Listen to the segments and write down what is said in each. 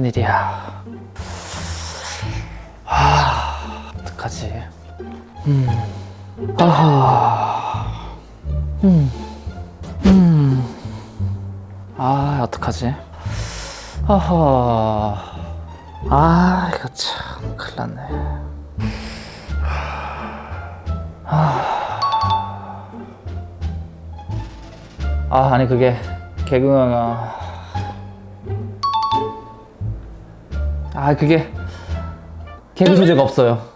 큰일이야. 아, 어떡하지? 음, 아하, 음, 음, 아, 어떡하지? 아하, 아, 이거 참 큰일 났네. 아, 아니 그게 개그가 아 그게 개그 소재가 없어요.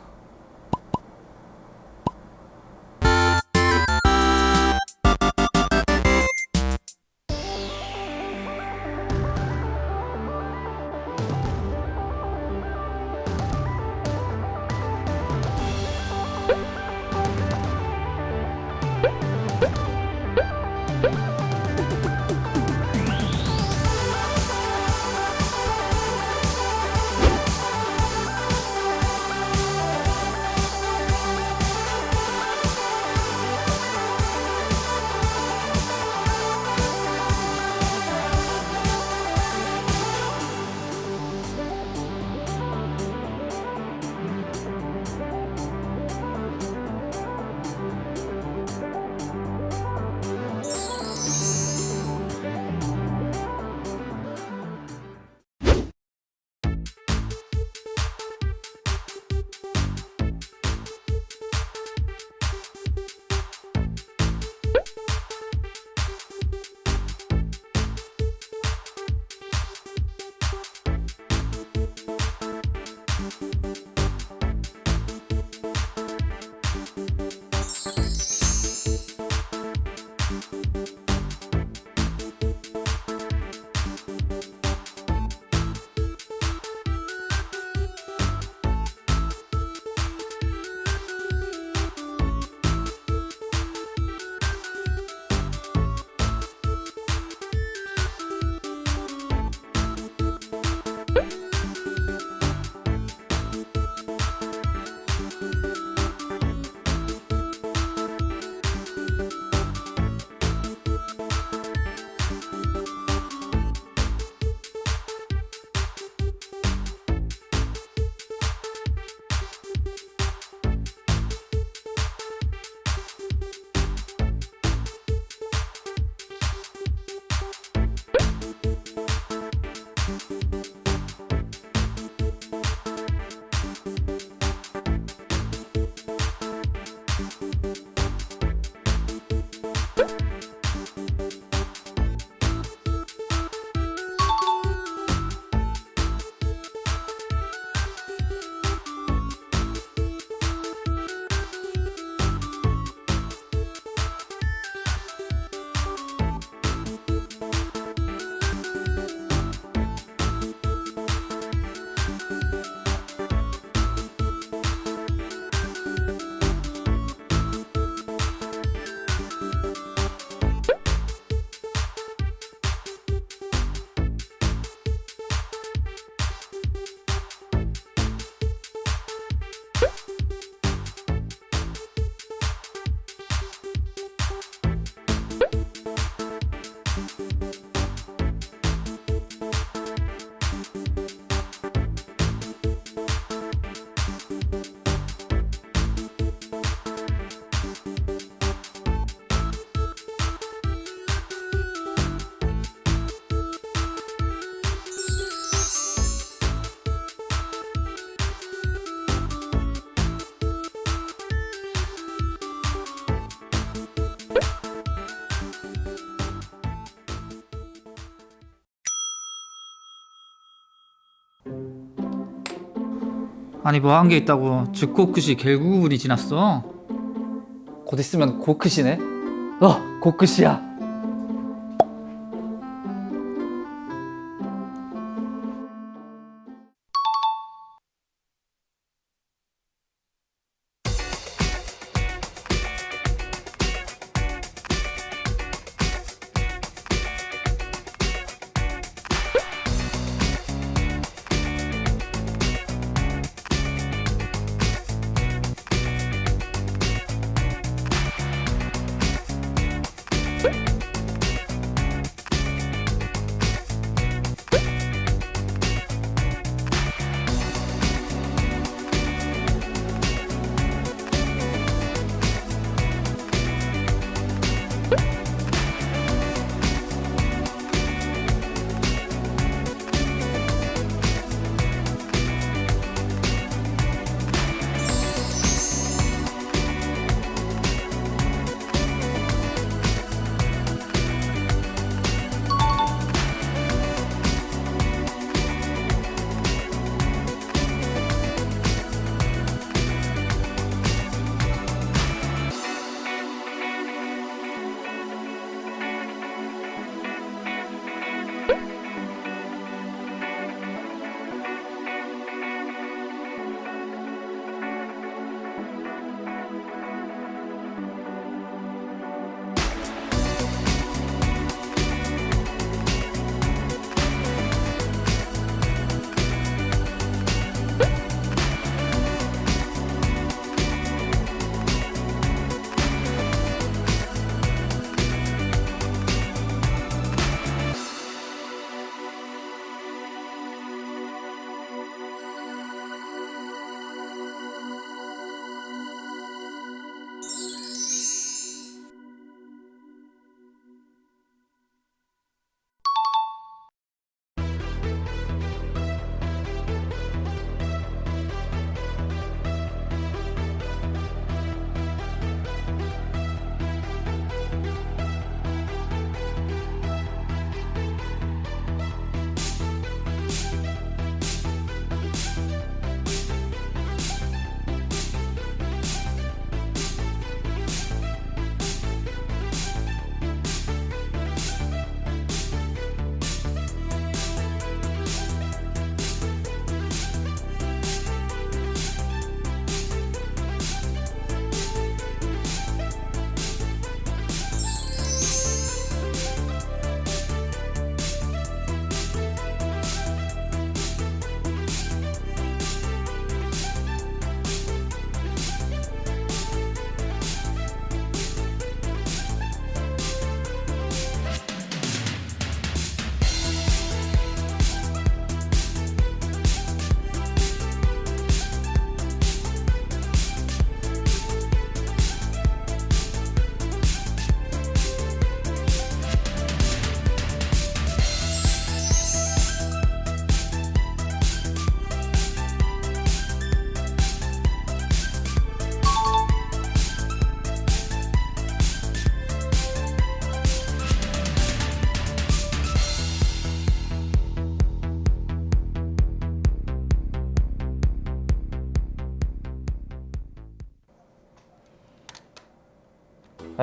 아니 뭐 한 게 있다고 즉코크시 결국이 지났어. 곧 있으면 고크시네? 어 고크시야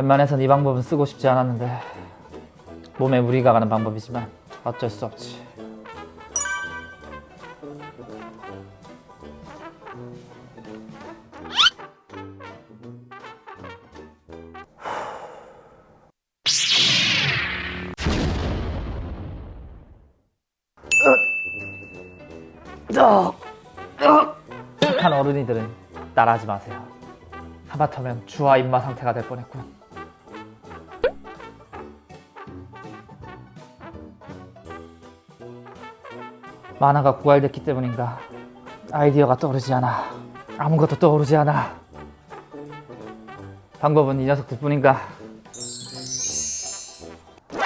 웬만해선 이 방법은 쓰고 싶지 않았는데 몸에 무리가 가는 방법이지만 어쩔 수 없지. 착한 어른이들은 따라하지 마세요. 하마터면 주와 입마 상태가 될 뻔했군. 만화가 구할됐기 때문인가? 아이디어가 떠오르지 않아. 아무것도 떠오르지 않아. 방법은 이 녀석 들 뿐인가?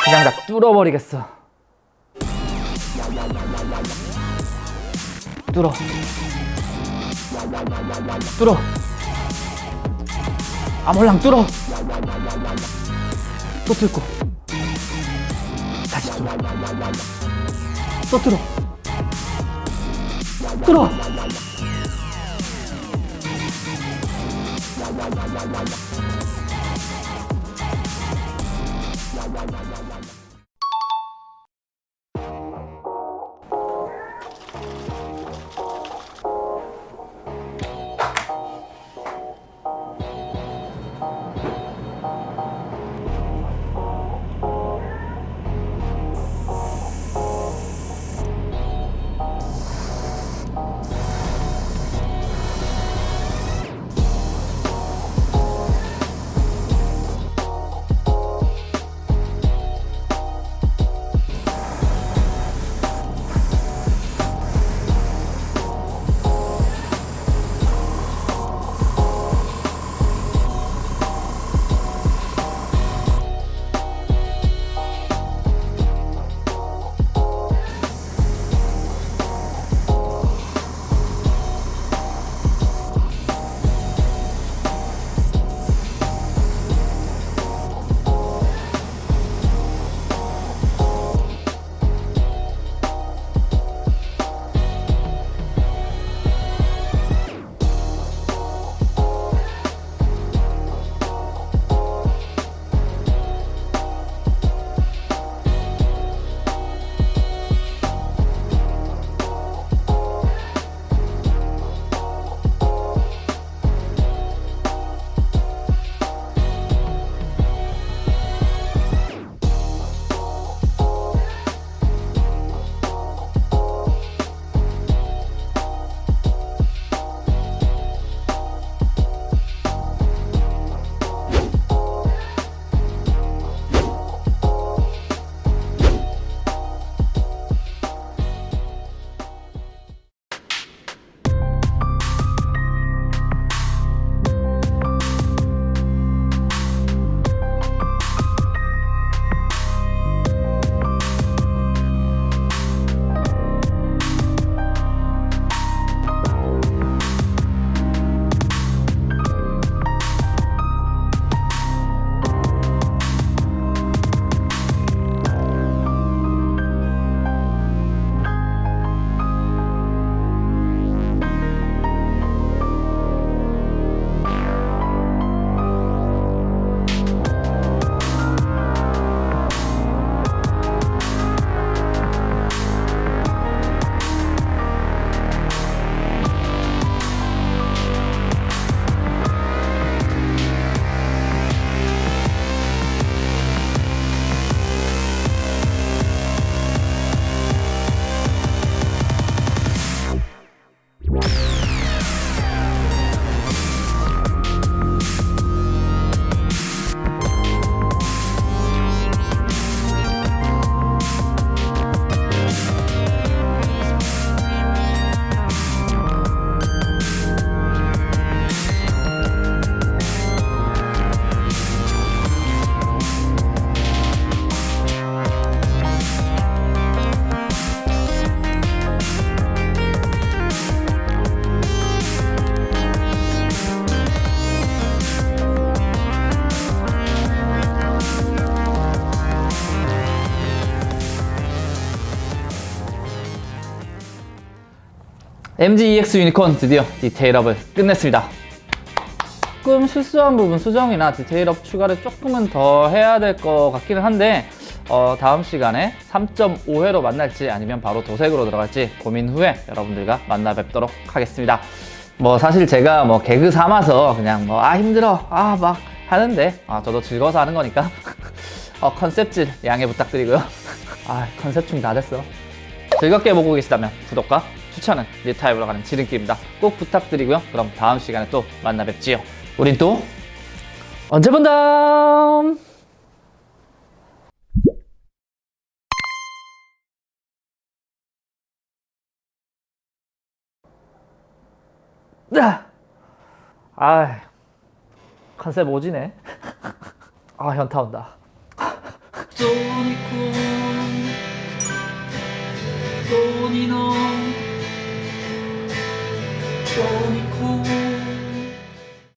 그냥 다 뚫어버리겠어. 뚫어. 뚫어. 아몰랑 뚫어. 또 뚫고. 다시 뚫어. 또 뚫어 뚫어 MG EX 유니콘 드디어 디테일업을 끝냈습니다. 조금 실수한 부분 수정이나 디테일업 추가를 조금은 더 해야 될 것 같기는 한데 어, 다음 시간에 3.5회로 만날지 아니면 바로 도색으로 들어갈지 고민 후에 여러분들과 만나 뵙도록 하겠습니다. 뭐 사실 제가 뭐 개그 삼아서 그냥 뭐 아 힘들어 아 막 하는데 아 저도 즐거워서 하는 거니까 어, 컨셉질 양해 부탁드리고요. 아 컨셉충 다 됐어. 즐겁게 보고 계시다면 구독과 추천은 리타에 올라가는 지름길입니다. 꼭 부탁드리고요. 그럼 다음 시간에 또 만나 뵙지요. 우린 또 언제 본다! 아, 컨셉 오지네. 아, 현타 온다. 돈이 show me